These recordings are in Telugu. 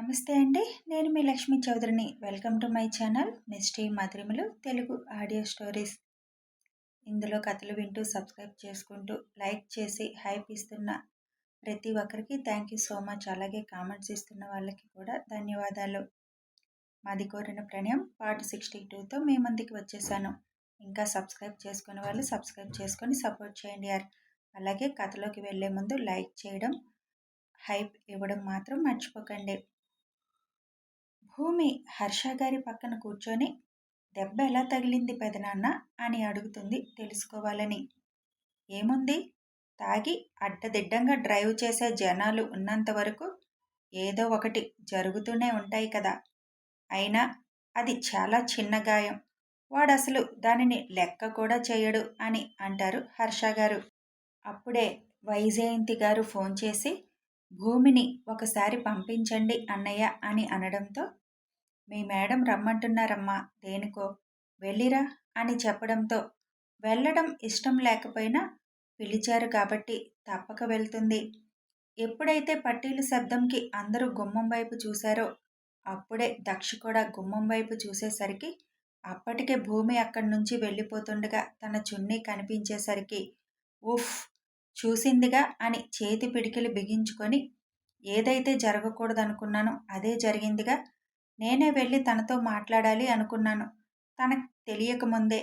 నమస్తే అండి నేను మీ Lakshmi చౌదరిని. Welcome to my channel misty Madhurimalu Telugu audio stories. ఇందులో కథలు వింటూ సబ్స్క్రైబ్ చేసుకుంటూ లైక్ చేసి హైప్ ఇస్తున్న ప్రతి ఒక్కరికి థ్యాంక్ యూ సో మచ్ అలాగే కామెంట్స్ ఇస్తున్న వాళ్ళకి కూడా ధన్యవాదాలు. మాది కోరిన ప్రణయం పార్ట్ సిక్స్టీ టూతో మీ మందికి వచ్చేసాను. ఇంకా సబ్స్క్రైబ్ చేసుకునే వాళ్ళు సబ్స్క్రైబ్ చేసుకొని సపోర్ట్ చేయండి యార్. అలాగే కథలోకి వెళ్ళే ముందు లైక్ చేయడం హైప్ ఇవ్వడం మాత్రం మర్చిపోకండి. భూమి హర్ష గారి పక్కన కూర్చొని దెబ్బ ఎలా తగిలింది పెదనాన్న అని అడుగుతుంది తెలుసుకోవాలని. ఏముంది? తాగి అడ్డదిడ్డంగా డ్రైవ్ చేసే జనాలు ఉన్నంత వరకు ఏదో ఒకటి జరుగుతూనే ఉంటాయి కదా. అయినా అది చాలా చిన్న గాయం. వాడసలు దానిని లెక్క కూడా చేయడు అని అంటారు హర్ష గారు. అప్పుడే వైజయంతి గారు ఫోన్ చేసి భూమిని ఒకసారి పంపించండి అన్నయ్య అని అనడంతో మీ మేడం రమ్మంటున్నారమ్మా. దేనికో? వెళ్ళిరా అని చెప్పడంతో వెళ్ళడం ఇష్టం లేకపోయినా పిలిచారు కాబట్టి తప్పక వెళ్తుంది. ఎప్పుడైతే పట్టీలు శబ్దంకి అందరూ గుమ్మం వైపు చూశారో అప్పుడే దక్ష కూడా గుమ్మం వైపు చూసేసరికి అప్పటికే భూమి అక్కడి నుంచి వెళ్ళిపోతుండగా తన చున్నీ కనిపించేసరికి ఉఫ్! చూసిందిగా అని చేతి పిడికిలు బిగించుకొని ఏదైతే జరగకూడదనుకున్నానో అదే జరిగిందిగా నేనే వెళ్ళి తనతో మాట్లాడాలి అనుకున్నాను. తనకు తెలియకముందే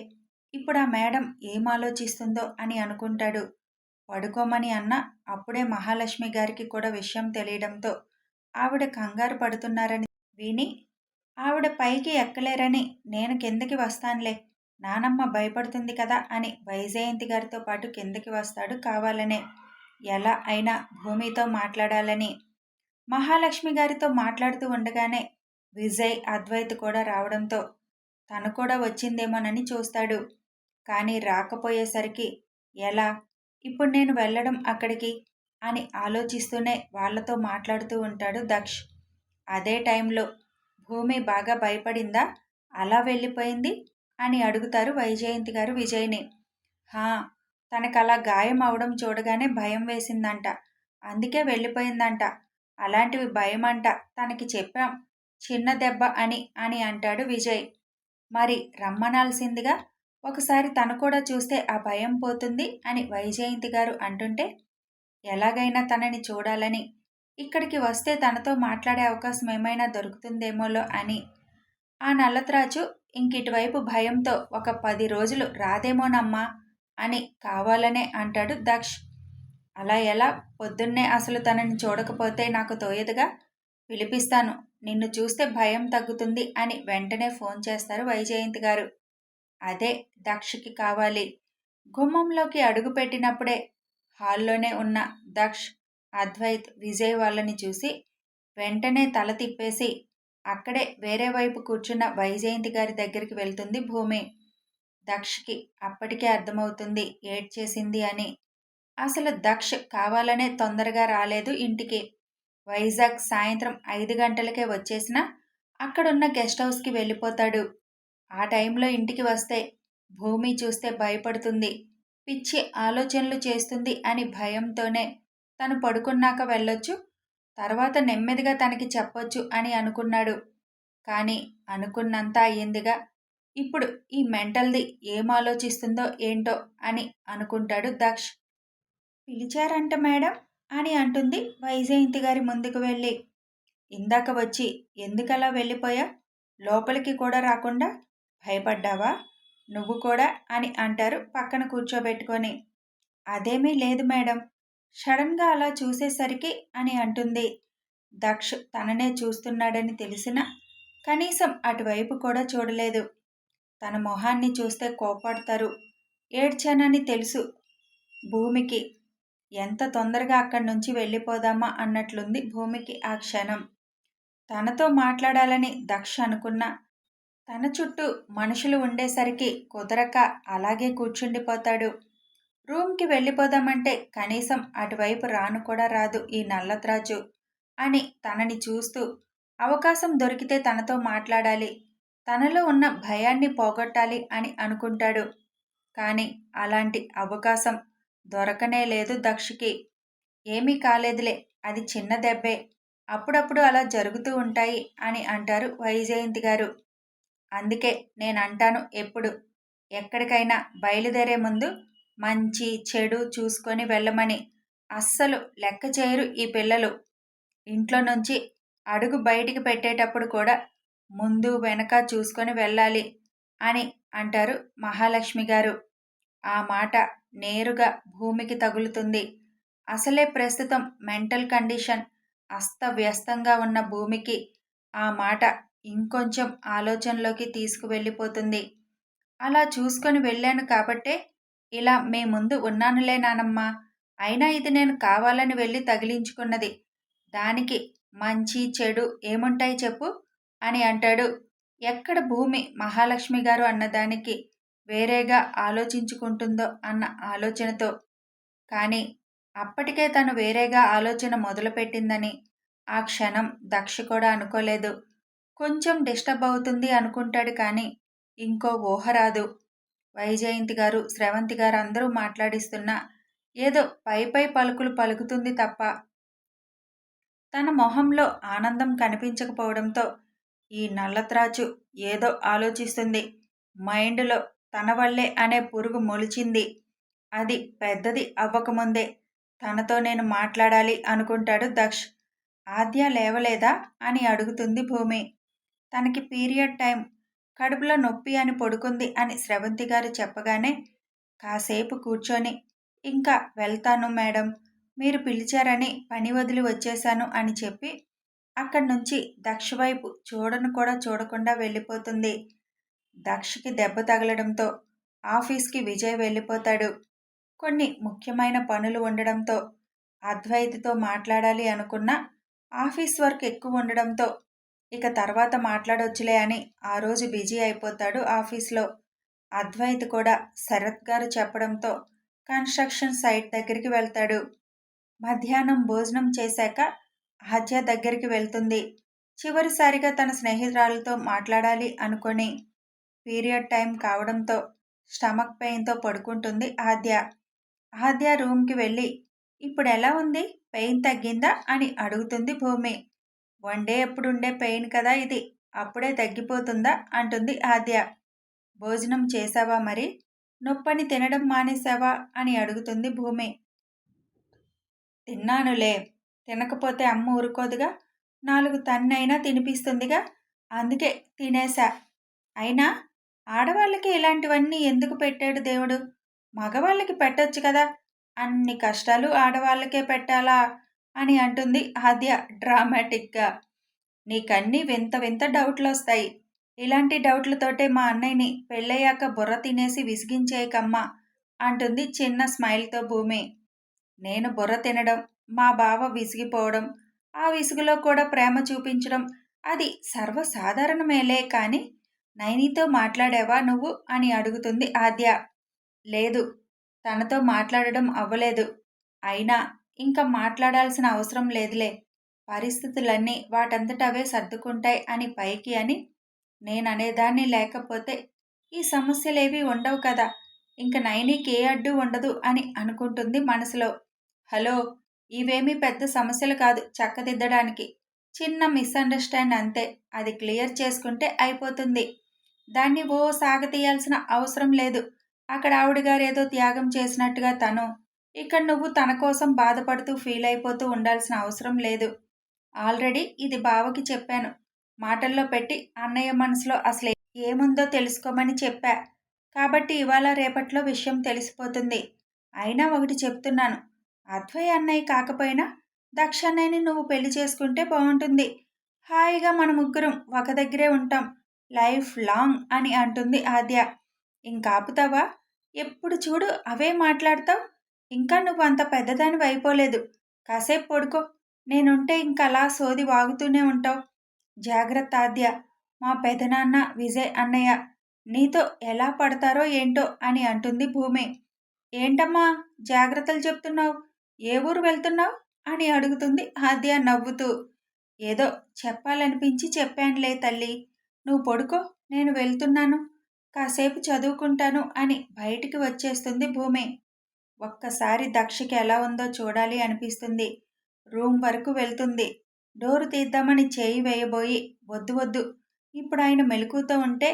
ఇప్పుడు ఆ మేడం ఏం ఆలోచిస్తుందో అని అనుకుంటాడు. పడుకోమని అన్న అప్పుడే మహాలక్ష్మి గారికి కూడా విషయం తెలియడంతో ఆవిడ కంగారు పడుతున్నారని విని ఆవిడ పైకి ఎక్కలేరని నేను కిందకి వస్తానులే. నానమ్మ భయపడుతుంది కదా అని వైజయంతి గారితో పాటు కిందకి వస్తాడు కావాలనే. ఎలా అయినా భూమితో మాట్లాడాలని. మహాలక్ష్మి గారితో మాట్లాడుతూ ఉండగానే విజయ్ అద్వైత్ కూడా రావడంతో తను కూడా వచ్చిందేమోనని చూస్తాడు. కానీ రాకపోయేసరికి ఎలా? ఇప్పుడు నేను వెళ్ళడం అక్కడికి అని ఆలోచిస్తూనే వాళ్ళతో మాట్లాడుతూ ఉంటాడు దక్ష్. అదే టైంలో భూమి బాగా భయపడిందా? అలా వెళ్ళిపోయింది? అని అడుగుతారు వైజయంతి గారు విజయ్ని. హా తనకు అలా గాయం అవడం చూడగానే భయం వేసిందంట. అందుకే వెళ్ళిపోయిందంట. అలాంటివి భయం అంట తనకి చెప్పాం. చిన్న దెబ్బ అని అని అంటాడు విజయ్. మరి రమ్మనాల్సిందిగా? ఒకసారి తను కూడా చూస్తే ఆ భయం పోతుంది అని వైజయంతి గారు అంటుంటే ఎలాగైనా తనని చూడాలని. ఇక్కడికి వస్తే తనతో మాట్లాడే అవకాశం ఏమైనా దొరుకుతుందేమోలో అని. ఆ నల్లత్రాజు ఇంకిటివైపు భయంతో ఒక పది రోజులు రాదేమోనమ్మా అని కావాలనే అంటాడు దక్ష్. అలా ఎలా? పొద్దున్నే అసలు తనని చూడకపోతే నాకు తోయదుగా? పిలిపిస్తాను. నిన్ను చూస్తే భయం తగ్గుతుంది అని వెంటనే ఫోన్ చేస్తారు వైజయంతి గారు. అదే దక్షకి కావాలి. గుమ్మంలోకి అడుగు పెట్టినప్పుడే హాల్లోనే ఉన్న దక్ష్ అద్వైత్ విజయ్ వాళ్ళని చూసి వెంటనే తల తిప్పేసి అక్కడే వేరే వైపు కూర్చున్న వైజయంతి గారి దగ్గరికి వెళ్తుంది భూమి. దక్షకి అప్పటికే అర్థమవుతుంది ఏడ్ చేసింది అని. అసలు దక్ష్ కావాలనే తొందరగా రాలేదు ఇంటికి. వైజాగ్ సాయంత్రం ఐదు గంటలకే వచ్చేసిన అక్కడున్న గెస్ట్ హౌస్కి వెళ్ళిపోతాడు. ఆ టైంలో ఇంటికి వస్తే భూమి చూస్తే భయపడుతుంది. పిచ్చి ఆలోచనలు చేస్తుంది అని భయంతోనే తను పడుకున్నాక వెళ్ళొచ్చు తర్వాత నెమ్మదిగా తనకి చెప్పొచ్చు అని అనుకున్నాడు. కానీ అనుకున్నంత అయ్యిందిగా ఇప్పుడు ఈ మెంటల్ది ఏం ఆలోచిస్తుందో ఏంటో అని అనుకుంటాడు దక్ష్. పిలిచారంట మేడం? అని అంటుంది వైజయంతి గారి ముందుకు వెళ్ళి. ఇందాక వచ్చి ఎందుకలా వెళ్ళిపోయా? లోపలికి కూడా రాకుండా భయపడ్డావా? నువ్వు కూడా అని అంటారు పక్కన కూర్చోబెట్టుకొని. అదేమీ లేదు మేడం. సడన్గా అలా చూసేసరికి అని అంటుంది. దక్ష్ తననే చూస్తున్నాడని తెలిసిన కనీసం అటువైపు కూడా చూడలేదు. తన మొహాన్ని చూస్తే కోపడతారు ఏడ్చానని తెలుసు. భూమికి ఎంత తొందరగా అక్కడి నుంచి వెళ్ళిపోదామా అన్నట్లుంది భూమికి ఆ క్షణం. తనతో మాట్లాడాలని దక్ష అనుకున్న. తన చుట్టూ మనుషులు ఉండేసరికి కుదరక అలాగే కూర్చుండిపోతాడు. రూమ్కి వెళ్ళిపోదామంటే కనీసం అటువైపు రాను కూడా రాదు ఈ నల్లత్రాజు అని తనని చూస్తూ అవకాశం దొరికితే తనతో మాట్లాడాలి. తనలో ఉన్న భయాన్ని పోగొట్టాలి అని అనుకుంటాడు. కానీ అలాంటి అవకాశం దొరకనే లేదు దక్షకి. ఏమీ కాలేదులే అది చిన్న దెబ్బే. అప్పుడప్పుడు అలా జరుగుతూ ఉంటాయి అని అంటారు వైజయంతి గారు. అందుకే నేను అంటాను ఎప్పుడు ఎక్కడికైనా బయలుదేరే ముందు మంచి చెడు చూసుకొని వెళ్ళమని. అస్సలు లెక్క చేయరు ఈ పిల్లలు. ఇంట్లో నుంచి అడుగు బయటికి పెట్టేటప్పుడు కూడా ముందు వెనక చూసుకొని వెళ్ళాలి అని అంటారు మహాలక్ష్మి గారు. ఆ మాట నేరుగా భూమికి తగులుతుంది. అసలే ప్రస్తుతం మెంటల్ కండిషన్ అస్తవ్యస్తంగా ఉన్న భూమికి ఆ మాట ఇంకొంచెం ఆలోచనలోకి తీసుకువెళ్ళిపోతుంది. అలా చూసుకొని వెళ్ళాను కాబట్టే ఇలా మీ ముందు ఉన్నానులే నానమ్మా అయినా ఇది నేను కావాలని వెళ్ళి తగిలించుకున్నది. దానికి మంచి చెడు ఏముంటాయి చెప్పు అని అంటాడు. ఎక్కడ భూమి మహాలక్ష్మి గారు అన్నదానికి వేరేగా ఆలోచించుకుంటుందో అన్న ఆలోచనతో. కానీ అప్పటికే తను వేరేగా ఆలోచన మొదలుపెట్టిందని ఆ క్షణం దక్ష కూడా అనుకోలేదు. కొంచెం డిస్టర్బ్ అవుతుంది అనుకుంటాడు కానీ ఇంకో ఊహ రాదు. వైజయంతి గారు స్రవంతి గారు అందరూ మాట్లాడిస్తున్నా ఏదో పై పై పలుకులు పలుకుతుంది తప్ప తన మొహంలో ఆనందం కనిపించకపోవడంతో ఈ నల్లత్రాచు ఏదో ఆలోచిస్తుంది. మైండ్లో తన వల్లే అనే పురుగు మొలిచింది. అది పెద్దది అవ్వకముందే తనతో నేను మాట్లాడాలి అనుకుంటాడు దక్ష్. ఆద్య లేవలేదా? అని అడుగుతుంది భూమి. తనకి పీరియడ్ టైం కడుపులో నొప్పి అని పడుకుంది అని స్రవంతి గారు చెప్పగానే కాసేపు కూర్చొని ఇంకా వెళ్తాను మేడం. మీరు పిలిచారని పని వదిలి వచ్చేశాను అని చెప్పి అక్కడి నుంచి దక్ష వైపు చూడను కూడా చూడకుండా వెళ్ళిపోతుంది. దక్షకి దెబ్బ తగలడంతో ఆఫీస్కి విజయ్ వెళ్ళిపోతాడు. కొన్ని ముఖ్యమైన పనులు ఉండడంతో అద్వైతితో మాట్లాడాలి అనుకున్న ఆఫీస్ వర్క్ ఎక్కువ ఉండడంతో ఇక తర్వాత మాట్లాడొచ్చులే అని ఆ రోజు బిజీ అయిపోతాడు ఆఫీస్లో. అద్వైత్ కూడా శరత్ గారు చెప్పడంతో కన్స్ట్రక్షన్ సైట్ దగ్గరికి వెళ్తాడు. మధ్యాహ్నం భోజనం చేశాక ఆద్య దగ్గరికి వెళ్తుంది. చివరిసారిగా తన స్నేహితురాలతో మాట్లాడాలి అనుకొని పీరియడ్ టైం కావడంతో స్టమక్ పెయిన్తో పడుకుంటుంది ఆద్య. ఆద్య రూమ్కి వెళ్ళి ఇప్పుడు ఎలా ఉంది? పెయిన్ తగ్గిందా? అని అడుగుతుంది భూమి. వన్ డే ఎప్పుడుండే పెయిన్ కదా ఇది అప్పుడే తగ్గిపోతుందా? అంటుంది ఆద్య. భోజనం చేశావా మరి? నొప్పని తినడం మానేశావా? అని అడుగుతుంది భూమి. తిన్నానులే తినకపోతే అమ్మ ఊరుకోదుగా నాలుగు తన్నైనా తినిపిస్తుందిగా అందుకే తినేశా. అయినా ఆడవాళ్ళకి ఇలాంటివన్నీ ఎందుకు పెట్టాడు దేవుడు? మగవాళ్ళకి పెట్టొచ్చు కదా. అన్ని కష్టాలు ఆడవాళ్ళకే పెట్టాలా? అని అంటుంది ఆద్య డ్రామాటిక్గా. నీకన్నీ వింత వింత డౌట్లు వస్తాయి ఇలాంటి డౌట్లతోటే మా అన్నయ్యని పెళ్ళయ్యాక బుర్ర తినేసి విసిగించేయకమ్మా అంటుంది చిన్న స్మైల్తో భూమి. నేను బుర్ర తినడం మా బావ విసిగిపోవడం ఆ విసుగులో కూడా ప్రేమ చూపించడం అది సర్వసాధారణమేలే కానీ నైనీతో మాట్లాడావా నువ్వు? అని అడుగుతుంది ఆద్య. లేదు తనతో మాట్లాడడం అవ్వలేదు. అయినా ఇంకా మాట్లాడాల్సిన అవసరం లేదులే. పరిస్థితులన్నీ వాటంతటవే సర్దుకుంటాయి అని పైకి అని. నేననేదాన్ని లేకపోతే ఈ సమస్యలేవి ఉండవు కదా. ఇంక నైనీకి ఏ అడ్డు ఉండదు అని అనుకుంటుంది మనసులో. హలో ఇవేమీ పెద్ద సమస్యలు కాదు చక్కదిద్దడానికి. చిన్న మిస్అండర్స్టాండ్ అంతే. అది క్లియర్ చేసుకుంటే అయిపోతుంది. దాన్ని ఓ సాగతీయాల్సిన అవసరం లేదు. అక్కడ ఆవిడ ఏదో త్యాగం చేసినట్టుగా తను. ఇక్కడ నువ్వు తన కోసం బాధపడుతూ ఫీల్ అయిపోతూ ఉండాల్సిన అవసరం లేదు. ఆల్రెడీ ఇది బావకి చెప్పాను. మాటల్లో పెట్టి అన్నయ్య మనసులో అసలు ఏముందో తెలుసుకోమని చెప్పా. కాబట్టి ఇవాళ రేపట్లో విషయం తెలిసిపోతుంది. అయినా ఒకటి చెప్తున్నాను. అద్వయ అన్నయ్య కాకపోయినా దక్ష అన్నయ్యని నువ్వు పెళ్ళి చేసుకుంటే బాగుంటుంది హాయిగా మన ముగ్గురం ఒక దగ్గరే ఉంటాం. లైఫ్ లాంగ్ అని అంటుంది ఆద్య. ఇంకాపుతావా ఎప్పుడు చూడు అవే మాట్లాడతావు. ఇంకా నువ్వు అంత పెద్దదానివి అయిపోలేదు. కాసేపు పడుకో. నేనుంటే ఇంకలా సోది వాగుతూనే ఉంటావు. జాగ్రత్త ఆద్య. మా పెదనాన్న విజయ్ అన్నయ్య. నీతో ఎలా పడతారో ఏంటో అని అంటుంది భూమి. ఏంటమ్మా? జాగ్రత్తలు చెప్తున్నావు. ఏ ఊరు వెళ్తున్నావు? అని అడుగుతుంది ఆద్య నవ్వుతూ. ఏదో చెప్పాలనిపించి చెప్పానులే తల్లి. నువ్వు పడుకో నేను వెళ్తున్నాను. కాసేపు చదువుకుంటాను అని బయటికి వచ్చేస్తుంది భూమి. ఒక్కసారి దక్షకి ఎలా ఉందో చూడాలి అనిపిస్తుంది. రూమ్ వరకు వెళ్తుంది. డోరు తీద్దామని చేయి వేయబోయి వద్దు వద్దు ఇప్పుడు ఆయన మెలకుతో ఉంటే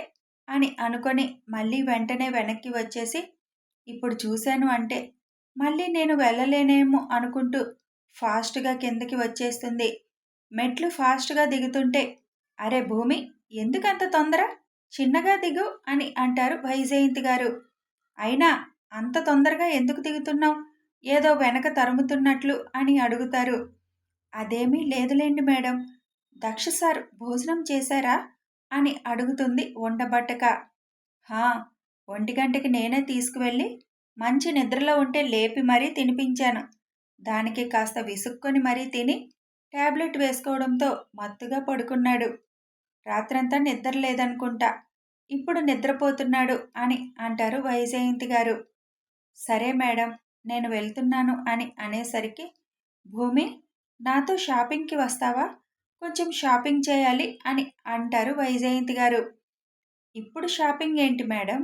అని అనుకొని మళ్ళీ వెంటనే వెనక్కి వచ్చేసి ఇప్పుడు చూశాను అంటే మళ్ళీ నేను వెళ్ళలేనేమో అనుకుంటూ ఫాస్ట్గా కిందకి వచ్చేస్తుంది. మెట్లు ఫాస్ట్గా దిగుతుంటే అరే భూమి ఎందుకంత తొందర? చిన్నగా దిగు అని అంటారు వైజయంతి గారు. అయినా అంత తొందరగా ఎందుకు దిగుతున్నావు? ఏదో వెనక తరుముతున్నట్లు అని అడుగుతారు. అదేమీ లేదులేండి మేడం. దక్ష సార్ భోజనం చేశారా? అని అడుగుతుంది వండబట్టక హా ఒంటి గంటకి నేనే తీసుకువెళ్ళి మంచి నిద్రలో ఉంటే లేపి మరీ తినిపించాను. దానికి కాస్త విసుక్కొని మరీ తిని ట్యాబ్లెట్ వేసుకోవడంతో మత్తుగా పడుకున్నాడు. రాత్రంతా నిద్ర లేదనుకుంటా. ఇప్పుడు నిద్రపోతున్నాడు అని అంటారు వైజయంతి గారు. సరే మేడం నేను వెళ్తున్నాను అని అనేసరికి భూమి నాతో షాపింగ్కి వస్తావా? కొంచెం షాపింగ్ చేయాలి అని అంటారు వైజయంతి గారు. ఇప్పుడు షాపింగ్ ఏంటి మేడం?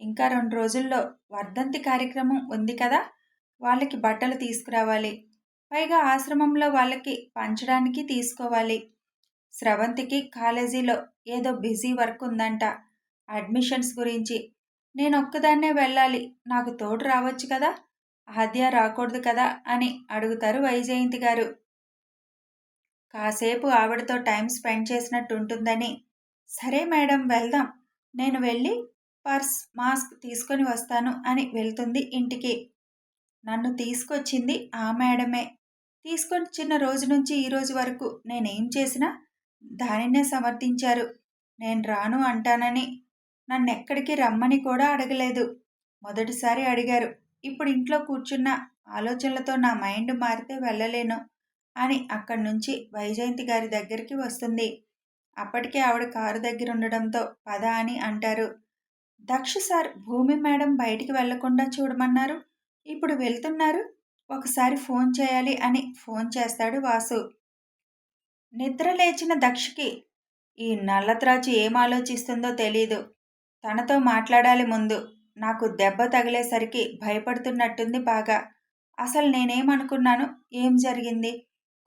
ఇంకా రెండు రోజుల్లో వర్ధంతి కార్యక్రమం ఉంది కదా వాళ్ళకి బట్టలు తీసుకురావాలి. పైగా ఆశ్రమంలో వాళ్ళకి పంచడానికి తీసుకోవాలి. స్రవంతికి కాలేజీలో ఏదో బిజీ వర్క్ ఉందంట. అడ్మిషన్స్ గురించి. నేను ఒక్కదాన్నే వెళ్ళాలి. నాకు తోడు రావచ్చు కదా? ఆద్య రాకూడదు కదా? అని అడుగుతారు వైజయంతి గారు. కాసేపు ఆవిడతో టైం స్పెండ్ చేసినట్టు ఉంటుందని. సరే మేడం వెళ్దాం. నేను వెళ్ళి పర్స్ మాస్క్ తీసుకొని వస్తాను అని వెళ్తుంది ఇంటికి. నన్ను తీసుకొచ్చింది ఆ మేడమే. తీసుకొచ్చిన రోజు నుంచి ఈరోజు వరకు నేనేం చేసినా దానినే సమర్థించారు. నేను రాను అంటానని. నన్ను ఎక్కడికి రమ్మని కూడా అడగలేదు. మొదటిసారి అడిగారు. ఇప్పుడు ఇంట్లో కూర్చున్న ఆలోచనలతో నా మైండ్ మారితే వెళ్ళలేను అని అక్కడి నుంచి వైజయంతి గారి దగ్గరికి వస్తుంది. అప్పటికే ఆవిడ కారు దగ్గర ఉండడంతో పద అని అంటారు. దక్ష సార్ భూమి మేడం బయటికి వెళ్ళకుండా చూడమన్నారు. ఇప్పుడు వెళ్తున్నారు. ఒకసారి ఫోన్ చేయాలి అని ఫోన్ చేస్తాడు వాసు. నిద్ర లేచిన దక్షకి ఈ నల్లత్రాచు ఏం ఆలోచిస్తుందో తెలీదు. తనతో మాట్లాడాలి ముందు. నాకు దెబ్బ తగిలేసరికి భయపడుతున్నట్టుంది బాగా. అసలు నేనేమనుకున్నాను? ఏం జరిగింది?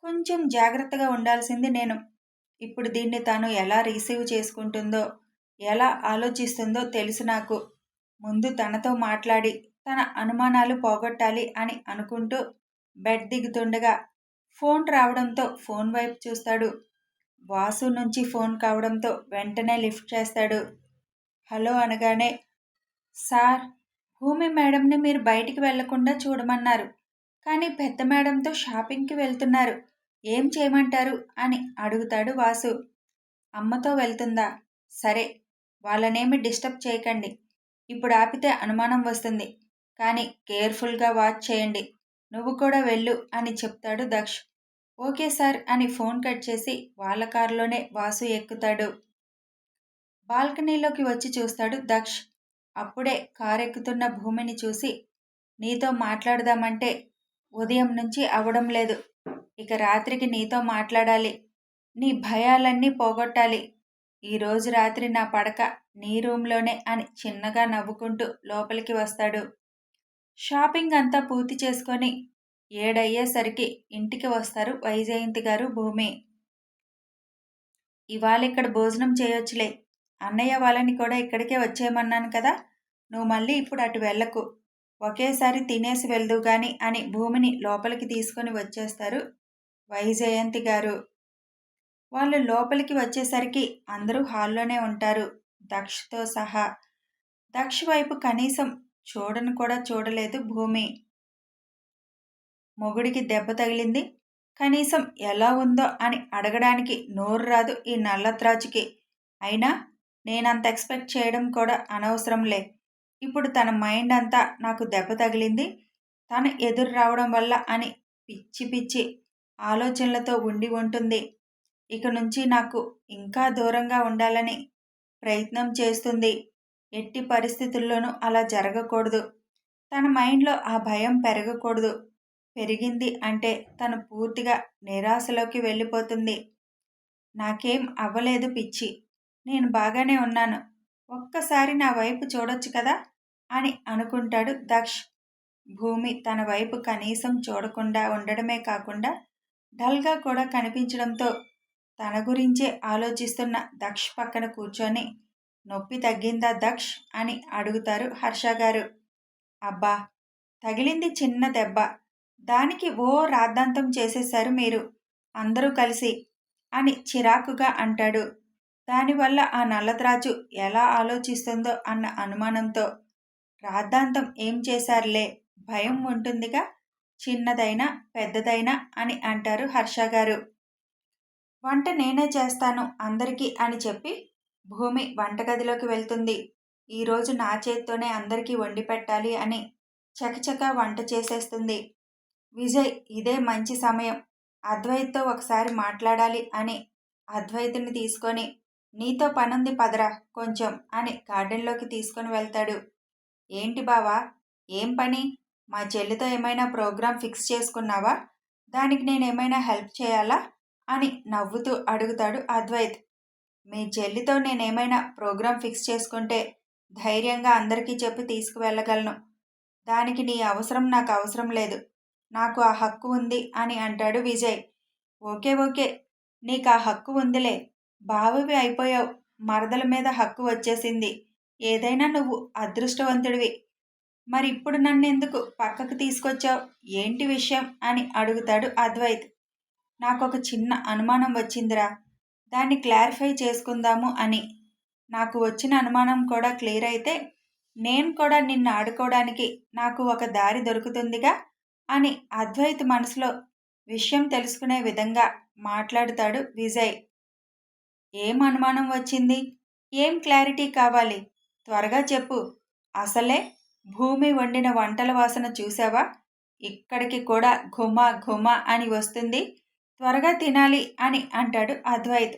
కొంచెం జాగ్రత్తగా ఉండాల్సింది నేను. ఇప్పుడు దీన్ని తను ఎలా రిసీవ్ చేసుకుంటుందో ఎలా ఆలోచిస్తుందో తెలుసు నాకు. ముందు తనతో మాట్లాడి తన అనుమానాలు పోగొట్టాలి అని అనుకుంటూ బెడ్ దిగుతుండగా ఫోన్ రావడంతో ఫోన్ వైపు చూస్తాడు. వాసు నుంచి ఫోన్ కావడంతో వెంటనే లిఫ్ట్ చేస్తాడు. హలో అనగానే సార్ భూమి మేడంని మీరు బయటికి వెళ్ళకుండా చూడమన్నారు. కానీ పెద్ద మేడంతో షాపింగ్కి వెళ్తున్నారు. ఏం చేయమంటారు? అని అడుగుతాడు వాసు. అమ్మతో వెళ్తుందా? సరే వాళ్ళనేమి డిస్టర్బ్ చేయకండి. ఇప్పుడు ఆపితే అనుమానం వస్తుంది. కానీ కేర్ఫుల్గా వాచ్ చేయండి. నువ్వు కూడా వెళ్ళు అని చెప్తాడు దక్ష్. ఓకే సార్ అని ఫోన్ కట్ చేసి వాళ్ళ కారులోనే వాసు ఎక్కుతాడు. బాల్కనీలోకి వచ్చి చూస్తాడు దక్ష్. అప్పుడే కారు ఎక్కుతున్న భూమిని చూసి నీతో మాట్లాడదామంటే ఉదయం నుంచి అవడం లేదు. ఇక రాత్రికి నీతో మాట్లాడాలి. నీ భయాలన్నీ పోగొట్టాలి. ఈరోజు రాత్రి నా పడక నీ రూమ్లోనే అని చిన్నగా నవ్వుకుంటూ లోపలికి వస్తాడు. షాపింగ్ అంతా పూర్తి చేసుకొని ఏడయ్యేసరికి ఇంటికి వస్తారు వైజయంతి గారు భూమి. ఇవాళ ఇక్కడ భోజనం చేయొచ్చులే. అన్నయ్య వాళ్ళని కూడా ఇక్కడికే వచ్చేయమన్నాను కదా నువ్వు మళ్ళీ ఇప్పుడు అటు వెళ్ళకు. ఒకేసారి తినేసి వెళ్దు గాని అని భూమిని లోపలికి తీసుకొని వచ్చేస్తారు వైజయంతి గారు. వాళ్ళు లోపలికి వచ్చేసరికి అందరూ హాల్లోనే ఉంటారు. దక్షతో సహా. దక్ష వైపు కనీసం చూడను కూడా చూడలేదు భూమి. మొగుడికి దెబ్బ తగిలింది. కనీసం ఎలా ఉందో అని అడగడానికి నోరు రాదు ఈ నల్లత్రాజుకి అయినా నేనంత ఎక్స్పెక్ట్ చేయడం కూడా అనవసరంలే. ఇప్పుడు తన మైండ్ అంతా నాకు దెబ్బ తగిలింది. తను ఎదురు రావడం వల్ల అని పిచ్చి పిచ్చి ఆలోచనలతో ఉండి ఉంటుంది. ఇక నుంచి నాకు ఇంకా దూరంగా ఉండాలని ప్రయత్నం చేస్తుంది. ఎట్టి పరిస్థితుల్లోనూ అలా జరగకూడదు. తన మైండ్లో ఆ భయం పెరగకూడదు. పెరిగింది అంటే తను పూర్తిగా నిరాశలోకి వెళ్ళిపోతుంది. నాకేం అవ్వలేదు పిచ్చి. నేను బాగానే ఉన్నాను. ఒక్కసారి నా వైపు చూడొచ్చు కదా? అని అనుకుంటాడు దక్ష్. భూమి తన వైపు కనీసం చూడకుండా ఉండడమే కాకుండా డల్గా కూడా కనిపించడంతో తన గురించే ఆలోచిస్తున్న దక్ష్ పక్కన కూర్చొని నొప్పి తగ్గిందా దక్ష్? అని అడుగుతారు హర్ష గారు. అబ్బా తగిలింది చిన్న దెబ్బ. దానికి ఓ రాద్ధాంతం చేసేశారు మీరు. అందరూ కలిసి అని చిరాకుగా అంటాడు. దానివల్ల ఆ నల్లత్రాచు ఎలా ఆలోచిస్తుందో అన్న అనుమానంతో. రాద్ధాంతం ఏం చేశారులే? భయం ఉంటుందిగా? చిన్నదైనా పెద్దదైనా అని అంటారు హర్ష గారు. వంట నేనే చేస్తాను అందరికీ అని చెప్పి భూమి వంటగదిలోకి వెళ్తుంది. ఈరోజు నా చేత్తోనే అందరికీ వండి పెట్టాలి అని చకచకా వంట చేసేస్తుంది. విజయ్ ఇదే మంచి సమయం. అద్వైత్తో ఒకసారి మాట్లాడాలి అని అద్వైతుని తీసుకొని నీతో పనుంది పదరా కొంచెం అని గార్డెన్లోకి తీసుకొని వెళ్తాడు. ఏంటి బావా ఏం పని? మా చెల్లితో ఏమైనా ప్రోగ్రాం ఫిక్స్ చేసుకున్నావా? దానికి నేను ఏమైనా హెల్ప్ చేయాలా? అని నవ్వుతూ అడుగుతాడు అద్వైత్. మీ చెల్లితో నేనేమైనా ప్రోగ్రాం ఫిక్స్ చేసుకుంటే ధైర్యంగా అందరికీ చెప్పి తీసుకువెళ్ళగలను. దానికి నీ అవసరం నాకు అవసరం లేదు. నాకు ఆ హక్కు ఉంది అని అంటాడు విజయ్. Okay okay. నీకు ఆ హక్కు ఉందిలే. బావివి అయిపోయావు. మరదల మీద హక్కు వచ్చేసింది. ఏదైనా నువ్వు అదృష్టవంతుడివి. మరి ఇప్పుడు నన్ను ఎందుకు పక్కకు తీసుకొచ్చావు? ఏంటి విషయం అని అడుగుతాడు అద్వైత్. నాకు ఒక చిన్న అనుమానం వచ్చిందిరా. దాన్ని క్లారిఫై చేసుకుందాము అని. నాకు వచ్చిన అనుమానం కూడా క్లియర్ అయితే నేను కూడా నిన్ను ఆడుకోవడానికి నాకు ఒక దారి దొరుకుతుందిగా అని అద్వైత్ మనసులో విషయం తెలుసుకునే విధంగా మాట్లాడుతాడు విజయ్. ఏం అనుమానం వచ్చింది? ఏం క్లారిటీ కావాలి? త్వరగా చెప్పు. అసలే భూమి వండిన వంటల వాసన చూసావా ఇక్కడికి కూడా ఘుమ ఘుమ అని వస్తుంది. త్వరగా తినాలి అని అంటాడు అద్వైత్.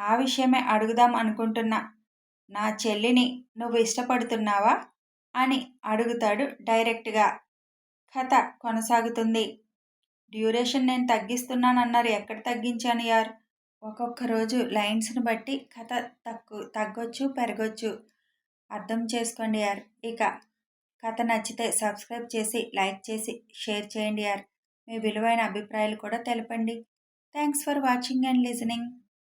ఆ విషయమే అడుగుదాం అనుకుంటున్నా. నా చెల్లిని నువ్వు ఇష్టపడుతున్నావా? అని అడుగుతాడు డైరెక్ట్గా. కథ కొనసాగుతుంది. డ్యూరేషన్ నేను తగ్గిస్తున్నానన్నారు. ఎక్కడ తగ్గించాను యార్? ఒక్కొక్క రోజు లైన్స్ని బట్టి కథ తగ్గు తగ్గొచ్చు పెరగొచ్చు. అర్థం చేసుకోండి యార్. ఇక కథ నచ్చితే సబ్స్క్రైబ్ చేసి లైక్ చేసి షేర్ చేయండి యార్. మీ విలువైన అభిప్రాయాలు కూడా తెలపండి. Thanks for watching and listening